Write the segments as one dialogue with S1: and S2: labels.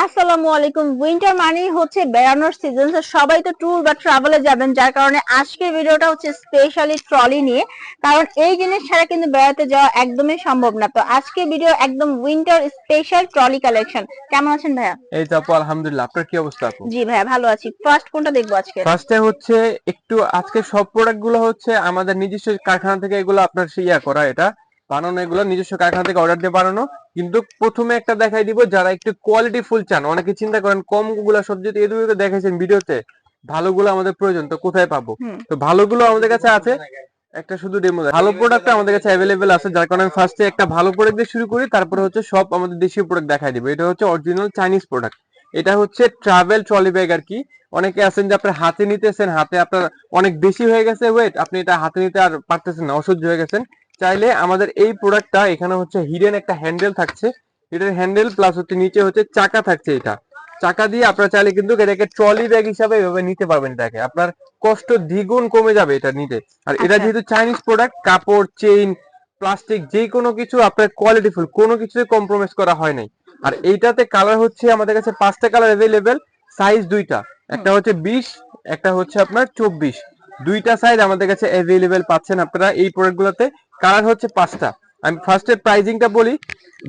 S1: আসসালামু আলাইকুম। উইন্টার মানেই হচ্ছে বেড়ানোর সিজন সবাই তো ট্যুর বা ট্রাভেলে যাবেন যার কারণে আজকের ভিডিওটা হচ্ছে স্পেশালি ট্রলি নিয়ে। কারণ এই জিনিস ছাড়া কিন্তু বেড়াতে যাওয়া একদমই সম্ভব না। তো আজকের ভিডিও একদম উইন্টার স্পেশাল ট্রলি কালেকশন কেমন আছেন ভাইয়া?
S2: এই তো আপু আলহামদুলিল্লাহ। আপনার কি অবস্থা আপু?
S1: জি ভাইয়া ভালো আছি। ফার্স্ট কোনটা দেখব আজকে?
S2: ফার্স্টে হচ্ছে একটু আজকে সব প্রোডাক্টগুলো হচ্ছে আমাদের নিজস্ব কারখানা থেকে এগুলো আপনার ইয়া করা এটা। বানানো এগুলো নিজস্ব কারখানা থেকে অর্ডার দিয়ে বানানো। কিন্তু প্রথমে একটা দেখাই দিব যারা একটু কোয়ালিটি ফুল চান অনেকে চিন্তা করেন কমগুলা সবজি তো এদিকে দেখাইছেন ভিডিওতে ভালোগুলো আমাদের প্রয়োজন তো কোথায় পাবো। তো ভালোগুলো আমাদের কাছে আছে। একটা শুধু ডেমো ভালো প্রোডাক্ট আমাদের কাছে অ্যাভেলেবেল আছে যার কারণে আমি ফার্স্টে একটা ভালো প্রোডাক্ট দিয়ে শুরু করি তারপরে হচ্ছে সব আমাদের দেশীয় প্রোডাক্ট দেখাই দিব। এটা হচ্ছে অরিজিনাল চাইনিজ প্রোডাক্ট এটা হচ্ছে ট্রাভেল ট্রলি ব্যাগ আর কি। অনেকে আছেন যে আপনার হাতে নিতেছেন হাতে আপনার অনেক বেশি হয়ে গেছে ওয়েট আপনি এটা হাতে নিতে আর পারতেছেন না অসহ্য হয়ে গেছেন। চাইলে আমাদের এই প্রোডাক্টটা এখানে হচ্ছে হিডেন একটা হ্যান্ডেল থাকছে। এটার হ্যান্ডেল প্লাস হচ্ছে নিচে হচ্ছে চাকা থাকছে এটা। চাকা দিয়ে আপনারা চাইলে কিন্তু এটাকে ট্রলি ব্যাগ হিসাবে এভাবে নিতে পারবেন এটাকে। আপনার কষ্ট দ্বিগুণ কমে যাবে এটা নিতে। আর এটা
S1: আচ্ছা।
S2: যেহেতু চাইনিজ প্রোডাক্ট কাপড় চেইন প্লাস্টিক যে কোনো কিছু আপনার কোয়ালিটিফুল কোনো কিছুতে কম্প্রোমাইজ করা হয় নাই। আর এইটাতে কালার হচ্ছে আমাদের কাছে পাঁচটা কালার অ্যাভেলেবেল সাইজ দুইটা। একটা হচ্ছে বিশ একটা হচ্ছে আপনার চব্বিশ। দুইটা সাইজ আমাদের কাছে অ্যাভেলেবেল পাচ্ছেন আপনারা এই প্রোডাক্ট গুলোতে। কালার হচ্ছে পাঁচটা। আমি ফার্স্টে প্রাইজিংটা বলি,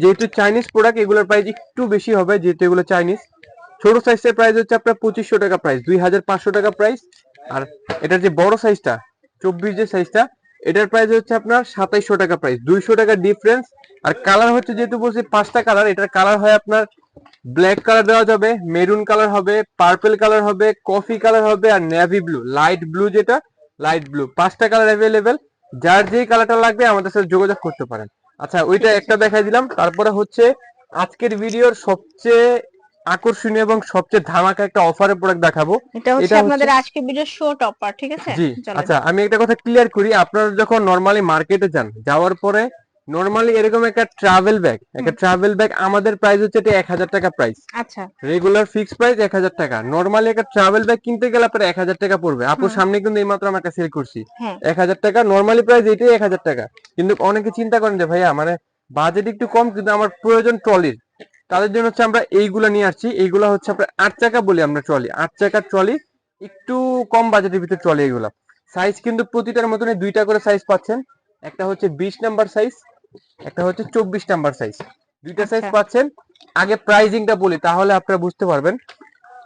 S2: যেহেতু চাইনিজ প্রোডাক্ট এগুলোর প্রাইস একটু বেশি হবে, যেহেতু এগুলো চাইনিজ ছোট সাইজের প্রাইস হচ্ছে আপনার পঁচিশশো টাকা প্রাইস দুই হাজার পাঁচশো টাকা প্রাইস আর এটার যে বড় সাইজটা চব্বিশ যে সাইজটা এটার প্রাইস হচ্ছে আপনার সাতাইশশো টাকা প্রাইস দুইশো টাকা ডিফারেন্স আর কালার হচ্ছে যেহেতু বলছি পাঁচটা কালার এটার কালার হয় আপনার ব্ল্যাক কালার দেওয়া যাবে মেরুন কালার হবে পার্পল কালার হবে কফি কালার হবে আর নেভি ব্লু লাইট ব্লু যেটা লাইট ব্লু পাঁচটা কালার অ্যাভেলেবেল যার যেই কালারটা লাগবে আমাদের সাথে যোগাযোগ করতে পারেন। আচ্ছা ওইটা একটা দেখাই দিলাম তারপরে হচ্ছে আজকের ভিডিওর সবচেয়ে আকর্ষণীয় এবং সবচেয়ে ধামাকা একটা অফারের প্রোডাক্ট দেখাবো।
S1: এটা হচ্ছে
S2: এটা হচ্ছে-
S1: আপনাদের আজকের ভিডিও শো টপার ঠিক আছে?
S2: জি আচ্ছা আমি একটা কথা ক্লিয়ার করি আপনারা যখন নরমালি মার্কেটে যান যাওয়ার পরে নরমালি এরকম একটা ট্রাভেল ব্যাগ একটা ট্রাভেল ব্যাগ আমাদের প্রাইস হচ্ছে এটা এক হাজার টাকা প্রাইস
S1: আচ্ছা।
S2: রেগুলার ফিক্স প্রাইস এক হাজার টাকা। নরমালি একটা ট্রাভেল ব্যাগ কিনতে গেলে আপনার এক হাজার টাকা পড়বে। আপুর সামনে কিন্তু এইমাত্র আমরা একটা সেল করছি।
S1: হ্যাঁ।
S2: এক হাজার টাকা নরমালি প্রাইস এটাই এক হাজার টাকা। কিন্তু অনেকে চিন্তা করেন যে ভাইয়া মানে বাজেট একটু কম কিন্তু আমার প্রয়োজন ট্রলির তাদের জন্য হচ্ছে আমরা এইগুলা নিয়ে আসছি। এইগুলা হচ্ছে আপনার আট চাকা বলি আমরা ট্রলি আট চাকার ট্রলি একটু কম বাজেটের ভিতরে ট্রলি এগুলা। সাইজ কিন্তু প্রতিটার মতনই দুইটা করে সাইজ পাচ্ছেন। একটা হচ্ছে বিশ নাম্বার সাইজ একটা হচ্ছে চব্বিশ নাম্বার সাইজ দুইটা সাইজ
S1: আচ্ছা।
S2: পাচ্ছেন। আগে প্রাইজিংটা বলি তাহলে আপনারা বুঝতে পারবেন।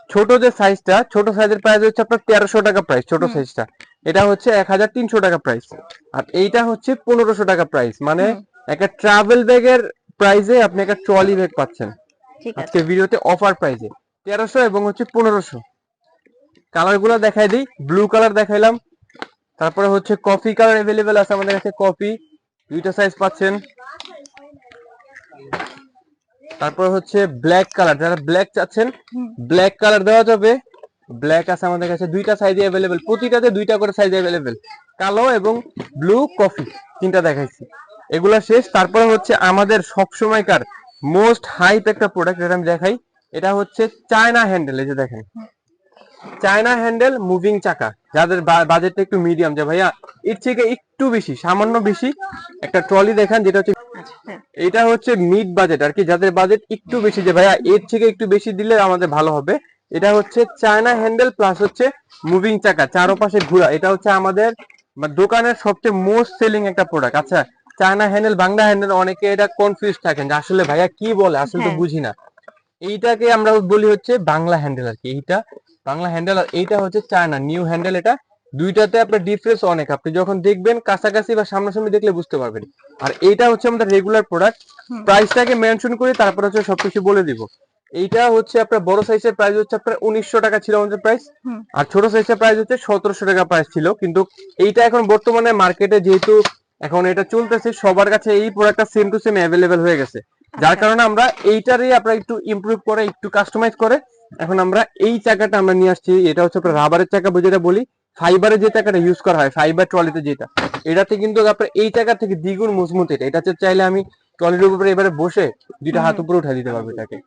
S2: ছোট যে সাইজটা ছোট সাইজের প্রাইস হচ্ছে আপনার তেরোশো টাকা প্রাইস ছোট সাইজটা এটা হচ্ছে এক হাজার তিনশো টাকা প্রাইস আর এইটা হচ্ছে পনেরোশো টাকা প্রাইস মানে একটা ট্রাভেল ব্যাগের প্রাইসে আপনি একটা ট্রলি ব্যাগ পাচ্ছেন। আজকে ভিডিওতে অফার প্রাইসে তেরোশো এবং হচ্ছে পনেরোশো। কালারগুলো দেখাই দিই। ব্লু কালার দেখাইলাম। তারপরে হচ্ছে কফি কালার অ্যাভেলেবেল আছে আমাদের কাছে কফি দুইটা সাইজ পাচ্ছেন। তারপর হচ্ছে ব্ল্যাক কালার যারা ব্ল্যাক চাচ্ছেন ব্ল্যাক কালার দেওয়া যাবে। ব্ল্যাক আছে আমাদের কাছে, দুইটা সাইজে অ্যাভেলেবেল প্রতিটাতে দুইটা করে সাইজ অ্যাভেলেবেল কালো এবং ব্লু কফি তিনটা দেখাইছি। এগুলা শেষ। তারপরে হচ্ছে আমাদের সব সময়কার মোস্ট হাইপ একটা প্রোডাক্ট যেটা আমি দেখাই, এটা হচ্ছে চায়না হ্যান্ডেল এই যে দেখেন। চায়না হ্যান্ডেল মুভিং চাকা যাদের বাজেটটা একটু মিডিয়াম যে ভাইয়া এর থেকে একটু বেশি সামান্য বেশি একটা ট্রলি দেখান যেটা হচ্ছে
S1: আচ্ছা।
S2: এটা হচ্ছে মিড বাজেট আর কি যাদের বাজেট একটু বেশি যে ভাইয়া এর থেকে একটু বেশি দিলে আমাদের ভালো হবে। এটা হচ্ছে চায়না হ্যান্ডেল প্লাস হচ্ছে মুভিং চাকা চারপাশে ঘোরা। এটা হচ্ছে আমাদের মানে দোকানের সবচেয়ে মোস্ট সেলিং একটা প্রোডাক্ট আচ্ছা চায়না হ্যান্ডেল বাংলা হ্যান্ডেল অনেকে এটা কনফিউজ থাকেন যে আসলে ভাইয়া কি বলে? আসলে তো
S1: হ্যাঁ।
S2: বুঝি না। এইটাকে আমরা বলি হচ্ছে বাংলা হ্যান্ডেল আর কি। এইটা বাংলা হ্যান্ডেল আর এইটা হচ্ছে চায়না নিউ হ্যান্ডেল এটা। দুইটাতে আপনার ডিফারেন্স অনেক। আপনি যখন দেখবেন কাছাকাছি বা সামনাসামনি দেখলে বুঝতে পারবেন। আর এইটা হচ্ছে আমাদের রেগুলার প্রোডাক্ট। প্রাইসটাকে মেনশন করে তারপর হচ্ছে সবকিছু বলে দিব। এইটা হচ্ছে আপনার বড় সাইজের প্রাইস হচ্ছে আপনার উনিশশো টাকা ছিল আমাদের প্রাইস আর ছোট সাইজের প্রাইস হচ্ছে সতেরোশো টাকা প্রাইস ছিল। কিন্তু এইটা এখন বর্তমানে মার্কেটে যেহেতু এখন এটা চলতেছে সবার কাছে এই প্রোডাক্টটা সেম টু সেম অ্যাভেলেবেল হয়ে গেছে। যার
S1: আচ্ছা।
S2: কারণে আমরা এইটারই আমরা একটু ইমপ্রুভ করে একটু কাস্টমাইজ করে এখন আমরা এই চাকাটা আমরা নিয়ে আসছি এটা হচ্ছে আপনার রাবারের চাকা যেটা বলি? ফাইবারের যে চাকাটা ইউজ করা হয় ফাইবার ট্রলিতে যেটা। এটাতে কিন্তু আপনার এই চাকা থেকে দ্বিগুণ মজবুত এটা। এটা হচ্ছে চাইলে আমি ট্রলির উপরে এবারে বসে দুইটা হাত উপরে উঠে দিতে পারব এটাকে।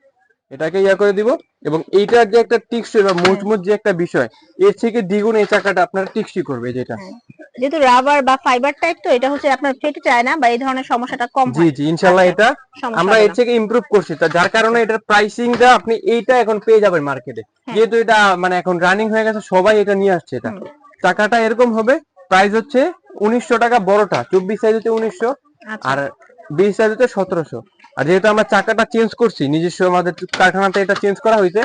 S2: এটাকে ইয়া করে দিব এবং এইটার যে একটা টিকসই বা মজবুত যে একটা বিষয় এর থেকে দ্বিগুণ এই চাকাটা আপনার টিকসই করবে যেটা।
S1: হ্যাঁ। যেহেতু রাবার বা ফাইবার টাইপ তো এটা হচ্ছে আপনার ফেটে যায় না বা এই ধরনের সমস্যাটা কম
S2: জি জি ইনশাল্লাহ
S1: আচ্ছা,
S2: এটা আমরা এর থেকে ইমপ্রুভ করছি। তা যার কারণে এটার প্রাইসিংটা আপনি এইটা এখন পেয়ে যাবেন মার্কেটে
S1: হ্যাঁ।
S2: যেহেতু এটা মানে এখন রানিং হয়ে গেছে সবাই এটা নিয়ে আসছে এটা। টাকাটা এরকম হবে প্রাইস হচ্ছে উনিশশো টাকা বড়টা চব্বিশ সাইজ হচ্ছে উনিশশো
S1: আচ্ছা।
S2: আর বিশ সাইজ হচ্ছে সতেরোশো। আর যেহেতু আমরা চাকাটা চেঞ্জ করছি নিজস্ব আমাদের কারখানাতে এটা চেঞ্জ করা হয়েছে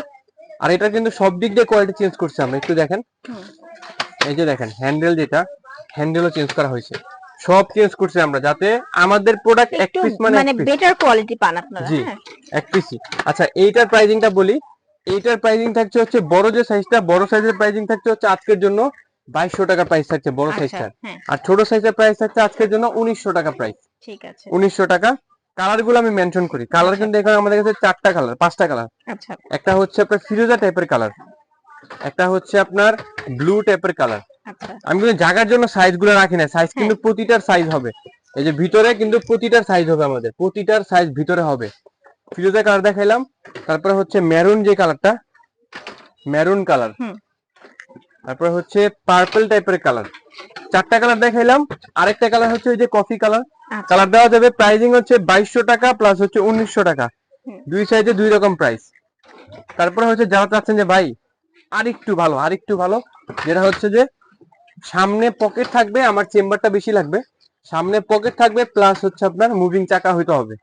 S2: আর এটা কিন্তু সব দিক দিয়ে কোয়ালিটি চেঞ্জ করছি আমরা একটু দেখেন। এই যে দেখেন হ্যান্ডেল যেটা হ্যান্ডেলও চেঞ্জ করা হয়েছে। সব চেঞ্জ করছি আমরা যাতে আমাদের প্রোডাক্ট এক পিস মানে
S1: মানে বেটার কোয়ালিটি পান আপনারা
S2: জি।
S1: হ্যাঁ।
S2: এক পিসি আচ্ছা এইটার প্রাইজিংটা বলি। এইটার প্রাইজিং থাকছে হচ্ছে বড় যে সাইজটা বড় সাইজের প্রাইজিং থাকছে হচ্ছে আজকের জন্য বাইশশো টাকা প্রাইস থাকছে বড়
S1: আচ্ছা
S2: সাইজটা
S1: হ্যাঁ।
S2: আর ছোট সাইজের প্রাইস থাকছে আজকের জন্য উনিশশো টাকা প্রাইস
S1: ঠিক আছে।
S2: উনিশশো টাকা। কালারগুলো আমি মেনশন করি। কালার
S1: আচ্ছা।
S2: কিন্তু এখানে আমাদের কাছে চারটা কালার পাঁচটা কালার
S1: আচ্ছা।
S2: একটা হচ্ছে আপনার ফিরোজা টাইপের কালার একটা হচ্ছে আপনার ব্লু টাইপের কালার আমি কিন্তু জায়গার জন্য সাইজগুলো রাখি না সাইজ কিন্তু প্রতিটার সাইজ হবে। এই যে ভিতরে কিন্তু প্রতিটার সাইজ হবে আমাদের প্রতিটার সাইজ ভিতরে হবে। ফিরোজা কালার দেখাইলাম তারপরে হচ্ছে মেরুন যে কালারটা মেরুন কালার তারপরে হচ্ছে পার্পল টাইপের কালার চারটা কালার দেখাইলাম আরেকটা কালার হচ্ছে ওই যে কফি কালার কালার দেওয়া যাবে প্রাইজিং হচ্ছে বাইশশো টাকা প্লাস হচ্ছে উনিশশো টাকা। দুই সাইজে দুই রকম প্রাইস তারপরে হচ্ছে যারা চাচ্ছেন যে ভাই আরেকটু ভালো আরেকটু ভালো। যেটা হচ্ছে যে সামনে পকেট থাকবে আমার চেম্বারটা বেশি লাগবে। সামনে পকেট থাকবে প্লাস হচ্ছে আপনার মুভিং চাকা হইতে হবে।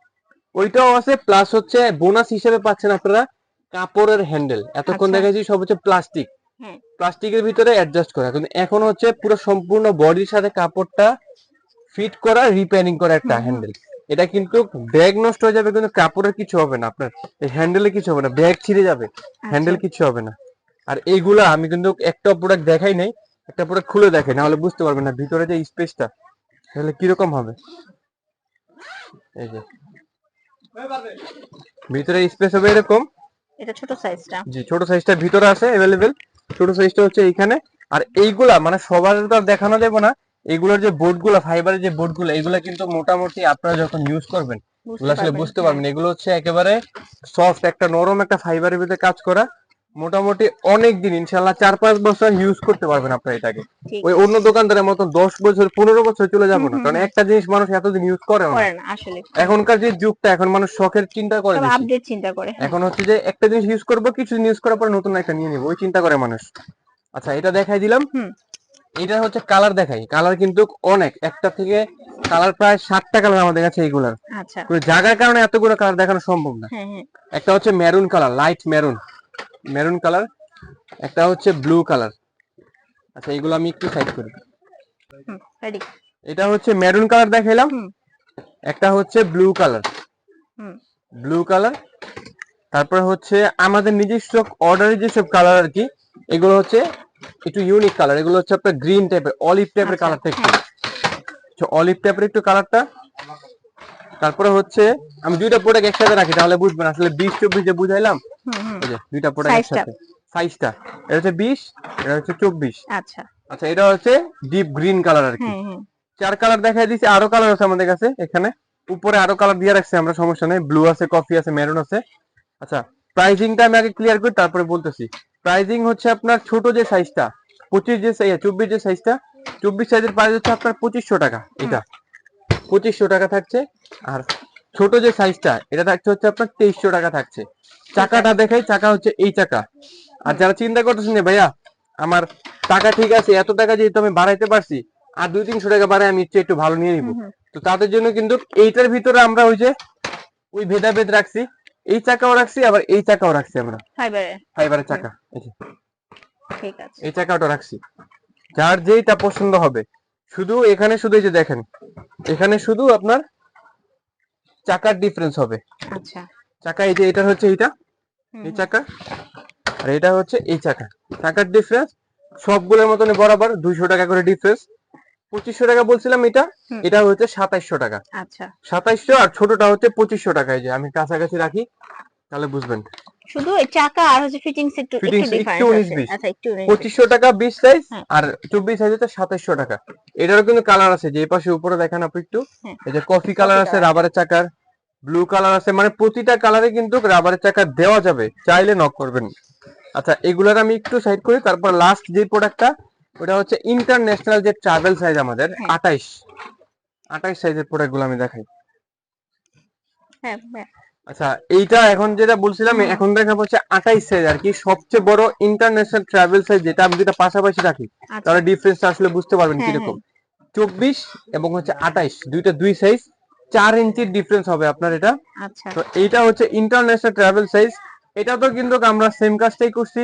S2: ওইটাও আছে প্লাস হচ্ছে বোনাস হিসেবে পাচ্ছেন আপনারা কাপড়ের হ্যান্ডেল এতক্ষণ
S1: আচ্ছা।
S2: দেখেছি সব হচ্ছে প্লাস্টিক। প্লাস্টিকের ভিতরে অ্যাডজাস্ট করা। কিন্তু এখন হচ্ছে পুরো সম্পূর্ণ বডির সাথে কাপড়টা ফিট করা রিপেয়ারিং করা একটা। হ্যান্ডেল এটা কিন্তু ব্যাগ নষ্ট হয়ে যাবে কিন্তু কাপড়ের কিছু হবে না। আপনার এই হ্যান্ডেলে কিছু হবে না। ব্যাগ ছিঁড়ে যাবে। হ্যান্ডেল
S1: আচ্ছা।
S2: কিছু হবে না। আর এইগুলা আমি কিন্তু একটা প্রোডাক্ট দেখাই নাই একটা প্রোডাক্ট খুলে দেখাই নাহলে বুঝতে পারবেন না ভিতরে যে স্পেসটা তাহলে কীরকম হবে। এই যে। ভিতরে স্পেস হবে এরকম।
S1: এটা ছোট সাইজটা
S2: জি ছোট সাইজটা ভিতরে আছে অ্যাভেলেবেল ছোট সাইজটা হচ্ছে এইখানে। আর এইগুলা মানে সবার তো দেখানো যাবে না। এগুলোর যে বোর্ডগুলা ফাইবারের যে বোর্ডগুলো এগুলা কিন্তু মোটামুটি আপনারা যখন ইউজ করবেন আসলে বুঝতে
S1: হ্যাঁ।
S2: পারবেন এগুলো হচ্ছে একেবারে সফট একটা নরম একটা ফাইবারের ভিতরে কাজ করা। মোটামুটি অনেক দিন ইনশাল্লাহ চার পাঁচ বছর ইউজ করতে পারবেন আপনারা এটাকে। ওই অন্য দোকানদারের মতন দশ বছর পনেরো বছর চলে যাব না। কারণ একটা জিনিস মানুষ এতদিন ইউজ করে না।
S1: আসলে।
S2: এখনকার যে যুগটা এখন মানুষ শখের চিন্তা করে।
S1: আপডেট চিন্তা করে হ্যাঁ।
S2: এখন হচ্ছে যে একটা জিনিস ইউজ করব কিছু ইউজ করার পরে নতুন একটা নিয়ে নিবো। ওই চিন্তা করে মানুষ। আচ্ছা এটা দেখাই দিলাম। এটা হচ্ছে কালার দেখাই। কালার কিন্তু অনেক। একটা থেকে কালার প্রায় সাতটা কালার আমাদের কাছে এইগুলার।
S1: আচ্ছা।
S2: জায়গার কারণে এতগুলো কালার দেখানো সম্ভব না।
S1: হ্যাঁ হ্যাঁ।
S2: একটা হচ্ছে maroon colour light maroon. Maroon colour একটা হচ্ছে ব্লু কালার। আচ্ছা এগুলো আমি একটু সাইড করি। এটা হচ্ছে মেরুন কালার দেখাইলাম। একটা হচ্ছে ব্লু কালার। Blue colour. তারপরে হচ্ছে আমাদের নিজস্ব অর্ডারের যেসব কালার আর কি এগুলো হচ্ছে একটু ইউনিক কালার এগুলো হচ্ছে আপনার গ্রিন টাইপের অলিভ টাইপের
S1: আচ্ছা,
S2: কালার থেকে। অলিভ টাইপের একটু কালারটা তারপরে হচ্ছে আমি দুইটা প্রোডাক্ট একসাথে রাখি তাহলে বুঝবেন আসলে বিশ চব্বিশ যে বুঝাইলাম। দুইটা প্রোডাক্ট একসাথে। সাইজটা এটা হচ্ছে বিশ এটা হচ্ছে চব্বিশ।
S1: আচ্ছা।
S2: আচ্ছা এটা হচ্ছে ডিপ গ্রিন কালার আর কি। চার কালার দেখাই দিছি আরও কালার আছে আমাদের কাছে এখানে। উপরে আরও কালার দিয়ে রাখছি আমরা সমস্যা নেই। ব্লু আছে কফি আছে মেরুন আছে। আচ্ছা প্রাইজিংটা আমি আগে ক্লিয়ার করি তারপরে বলতেছি। প্রাইজিং হচ্ছে আপনার ছোট যে সাইজটা পঁচিশ যে সাইজ চব্বিশ যে সাইজটা চব্বিশ সাইজের প্রাইস হচ্ছে আপনার পঁচিশশো টাকা এটা। পঁচিশশো টাকা থাকছে আর ছোট যে সাইজটা এটা থাকছে হচ্ছে আপনার তেইশশো টাকা থাকছে। চাকাটা দেখাই চাকা হচ্ছে এই চাকা। আর যারা চিন্তা করতেছেন ভাইয়া আমার টাকা ঠিক আছে এত টাকা যেহেতু আমি বাড়াইতে পারছি আর দুই তিনশো টাকা বাড়ায় আমি ইচ্ছে একটু ভালো নিয়ে নিব। তো তাদের জন্য কিন্তু এইটার ভিতরে আমরা ওই যে ওই ভেদাভেদ রাখছি এই চাকাও রাখছি আবার এই চাকাও রাখছি আমরা।
S1: ফাইবারে।
S2: ফাইবারের চাকা
S1: ঠিক আছে।
S2: এই চাকাটা রাখছি। যার যেইটা পছন্দ হবে। শুধু এখানে শুধু এই যে দেখেন এখানে শুধু আপনার চাকার ডিফারেন্স হবে।
S1: আচ্ছা।
S2: চাকা এই যে এটা হচ্ছে এইটা
S1: হুম,
S2: এই চাকা আর এটা হচ্ছে এই চাকা। চাকার ডিফারেন্স সবগুলোর মতন বরাবর দুইশো টাকা করে ডিফারেন্স পঁচিশশো টাকা বলছিলাম এটা এটা হচ্ছে সাতাইশশো টাকা।
S1: আচ্ছা।
S2: সাতাইশশো আর ছোটটা হচ্ছে পঁচিশশো টাকা এই যে আমি কাছাকাছি রাখি তাহলে বুঝবেন।
S1: শুধু চাকা আর হচ্ছে ফিটিংস একটু একটু। আচ্ছা একটু উনিশ বিশ।
S2: পঁচিশশো টাকা বিশ সাইজ
S1: হ্যাঁ।
S2: আর চব্বিশ সাইজ হচ্ছে সাতাইশশো টাকা। এটারও কিন্তু কালার আছে যে পাশে উপরে দেখেন আপনি একটু।
S1: হ্যাঁ।
S2: এই যে কফি কালার আছে রাবারের চাকার। ব্লু কালার আছে মানে প্রতিটা কালারে কিন্তু রাবারের চাকা দেওয়া যাবে। চাইলে নক করবেন। আচ্ছা এগুলার আমি একটু সাইড করি তারপর লাস্ট যে প্রোডাক্টটা ওটা হচ্ছে ইন্টারন্যাশনাল যে ট্রাভেল সাইজ আমাদের
S1: হ্যাঁ।
S2: আঠাইশ। আঠাইশ সাইজের প্রোডাক্টগুলো আমি দেখাই।
S1: হ্যাঁ হ্যাঁ।
S2: আচ্ছা এইটা এখন যেটা বলছিলাম এখন দেখাবো হচ্ছে আঠাইশ সাইজ আর কি। সবচেয়ে বড় ইন্টারন্যাশনাল ট্রাভেল সাইজ যেটা আমি দুটা পাশাপাশি রাখি
S1: আচ্ছা।
S2: তাহলে ডিফারেন্সটা আসলে বুঝতে পারবেন কীরকম। চব্বিশ এবং হচ্ছে আঠাইশ দুইটা দুই সাইজ চার ইঞ্চির ডিফারেন্স হবে আপনার এটা।
S1: আচ্ছা।
S2: তো এইটা হচ্ছে ইন্টারন্যাশনাল ট্রাভেল সাইজ এটা তো কিন্তু আমরা সেম কাজটাই করছি।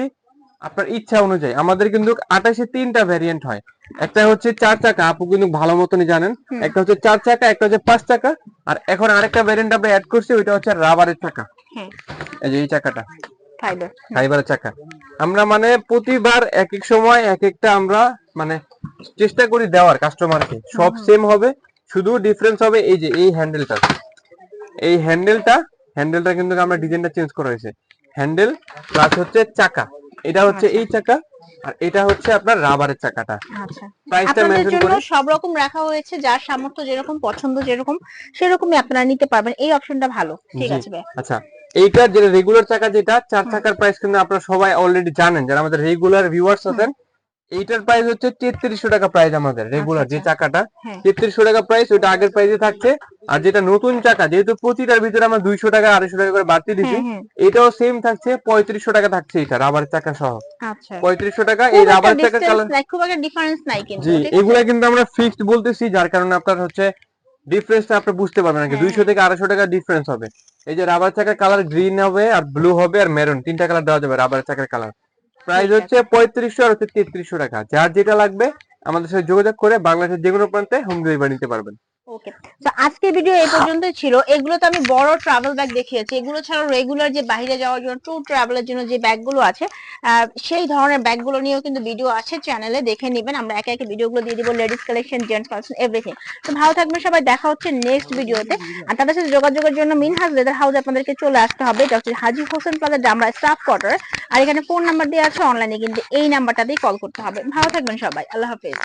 S2: আপনার ইচ্ছা অনুযায়ী। আমাদের কিন্তু আঠাশে তিনটা ভ্যারিয়েন্ট হয়। একটা হচ্ছে চার চাকা আপু কিন্তু ভালো মতনই জানেন। একটা হচ্ছে চার চাকা একটা হচ্ছে পাঁচ চাকা। আর এখন আরেকটা ভ্যারিয়েন্ট আমরা অ্যাড করছি ওইটা হচ্ছে রাবারের চাকা।
S1: হ্যাঁ
S2: এই যে এই চাকাটা।
S1: ফাইবার
S2: ফাইবারের চাকা। আমরা মানে প্রতিবার এক এক সময় এক একটা আমরা মানে চেষ্টা করি দেওয়ার কাস্টমারকে সব সেম হবে শুধু ডিফারেন্স হবে এই যে এই হ্যান্ডেলটা এই হ্যান্ডেলটা হ্যান্ডেলটা কিন্তু আমরা ডিজাইনটা চেঞ্জ করা হয়েছে। হ্যান্ডেল প্লাস হচ্ছে চাকা। এটা হচ্ছে
S1: আচ্ছা।
S2: এই চাকা আর এটা হচ্ছে আপনার রাবারের চাকাটা।
S1: আচ্ছা।
S2: প্রাইসটা
S1: আপনাদের
S2: মেনশন করে
S1: সব রকম রাখা হয়েছে যার সামর্থ্য যেরকম পছন্দ যেরকম সেরকমই আপনারা নিতে পারবেন। এই অপশনটা ভালো। ঠিক আছে
S2: আচ্ছা এইটা যেটা রেগুলার চাকা যেটা চার চাকার প্রাইস কিন্তু আপনারা সবাই অলরেডি জানেন। যারা আমাদের রেগুলার ভিউয়ার্স। আছেন এইটার প্রাইস হচ্ছে তেত্রিশশো টাকা প্রাইস আমাদের রেগুলার যে
S1: আচ্ছা।
S2: চাকাটা
S1: হ্যাঁ।
S2: তেত্রিশশো টাকা প্রাইস ওটা আগের প্রাইসে থাকছে। আর যেটা নতুন চাকা যেহেতু প্রতিটার ভিতরে আমরা দুইশো টাকা আড়াইশো টাকা করে বাড়তি দিছি
S1: হ্যাঁ হ্যাঁ।
S2: এটাও সেম থাকছে পঁয়ত্রিশশো টাকা থাকছে এটা রাবার চাকা সহ।
S1: আচ্ছা।
S2: পঁয়ত্রিশশো টাকা এই রাবার চাকা কালার
S1: খুব একটা ডিফারেন্স নাই কিন্তু
S2: জি এগুলা কিন্তু আমরা ফিক্সড বলতেছি যার কারণে আপনার হচ্ছে ডিফারেন্সটা আপনি বুঝতে পারবেন নাকি দুইশো থেকে আড়াইশো টাকা ডিফারেন্স হবে। এই যে রাবার চাকার কালার গ্রিন হবে আর ব্লু হবে আর মেরুন তিনটা কালার দেওয়া যাবে রাবার চাকার কালার প্রাইস হচ্ছে পঁয়ত্রিশশো আর হচ্ছে তেত্রিশশো টাকা। যার যেটা লাগবে আমাদের সাথে যোগাযোগ করে বাংলাদেশের যে কোনো প্রান্তে হোম ডেলিভারি নিতে পারবেন।
S1: ওকে তো আজকের ভিডিও এই পর্যন্তই ছিল। এগুলো তো আমি বড় ট্রাভেল ব্যাগ দেখিয়েছি। এগুলো ছাড়াও রেগুলার যে বাইরে যাওয়ার জন্য ট্যুর ট্রাভেলের জন্য যে ব্যাগগুলো আছে সেই ধরনের ব্যাগগুলো নিয়েও কিন্তু ভিডিও আছে চ্যানেলে দেখে নেবেন। আমরা একে একে ভিডিওগুলো দিয়ে দিব ladies collection gents collection everything তো ভালো থাকবেন সবাই। দেখা হচ্ছে নেক্সট ভিডিওতে আর তাদের সাথে যোগাযোগের জন্য মিনহাজ লেদার হাউস আপনাদেরকে চলে আসতে হবে হচ্ছে Haji Hossain plaza Demra staff quarter আর এখানে ফোন নাম্বার দেওয়া আছে অনলাইনে কিন্তু এই নাম্বারটাতেই কল করতে হবে। ভালো থাকবেন সবাই। আল্লাহ হাফেজ।